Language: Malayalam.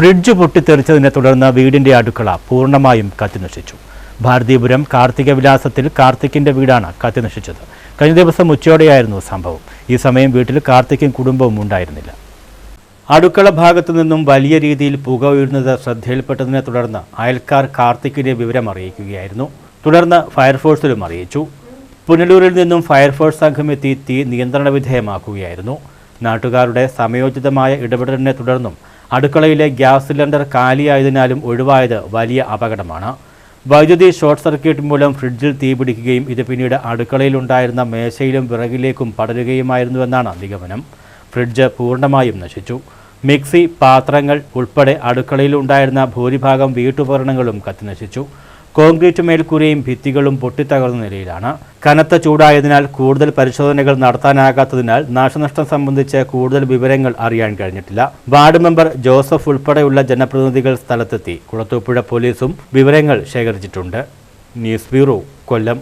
ഫ്രിഡ്ജ് പൊട്ടിത്തെറിച്ചതിനെ തുടർന്ന് വീടിന്റെ അടുക്കള പൂർണമായും കത്തിനശിച്ചു. ഭാരതീപുരം കാർത്തിക വിലാസത്തിൽ കാർത്തിക്കിന്റെ വീടാണ് കത്തിനശിച്ചത്. കഴിഞ്ഞ ദിവസം ഉച്ചയോടെയായിരുന്നു സംഭവം. ഈ സമയം വീട്ടിൽ കാർത്തിക്കും കുടുംബവും ഉണ്ടായിരുന്നില്ല. അടുക്കള ഭാഗത്തു നിന്നും വലിയ രീതിയിൽ പുക ഉയരുന്നത് ശ്രദ്ധയിൽപ്പെട്ടതിനെ തുടർന്ന് അയൽക്കാർ കാർത്തിക്കിനെ വിവരം അറിയിക്കുകയായിരുന്നു. തുടർന്ന് ഫയർഫോഴ്സിലും അറിയിച്ചു. പുനലൂരിൽ നിന്നും ഫയർഫോഴ്സ് സംഘം എത്തി തീ നിയന്ത്രണ വിധേയമാക്കുകയായിരുന്നു. നാട്ടുകാരുടെ സമയോചിതമായ ഇടപെടലിനെ തുടർന്നും അടുക്കളയിലെ ഗ്യാസ് സിലിണ്ടർ കാലിയായതിനാലും ഒഴിവായത് വലിയ അപകടമാണ്. വൈദ്യുതി ഷോർട്ട് സർക്യൂട്ട് മൂലം ഫ്രിഡ്ജിൽ തീപിടിക്കുകയും ഇത് പിന്നീട് അടുക്കളയിലുണ്ടായിരുന്ന മേശയിലും വിറകിലേക്കും പടരുകയുമായിരുന്നുവെന്നാണ് നിഗമനം. ഫ്രിഡ്ജ് പൂർണമായും നശിച്ചു. മിക്സി പാത്രങ്ങൾ ഉൾപ്പെടെ അടുക്കളയിലുണ്ടായിരുന്ന ഭൂരിഭാഗം വീട്ടുപകരണങ്ങളും കത്തിനശിച്ചു. കോൺക്രീറ്റ് മേൽക്കൂരയും ഭിത്തികളും പൊട്ടിത്തകർന്ന നിലയിലാണ്. കനത്ത ചൂടായതിനാൽ കൂടുതൽ പരിശോധനകൾ നടത്താനാകാത്തതിനാൽ നാശനഷ്ടം സംബന്ധിച്ച് കൂടുതൽ വിവരങ്ങൾ അറിയാൻ കഴിഞ്ഞിട്ടില്ല. വാർഡ് മെമ്പർ ജോസഫ് ഉൾപ്പെടെയുള്ള ജനപ്രതിനിധികൾ സ്ഥലത്തെത്തി. കുളത്തൂപ്പുഴ പോലീസും വിവരങ്ങൾ ശേഖരിച്ചിട്ടുണ്ട്. News bureau Kollam.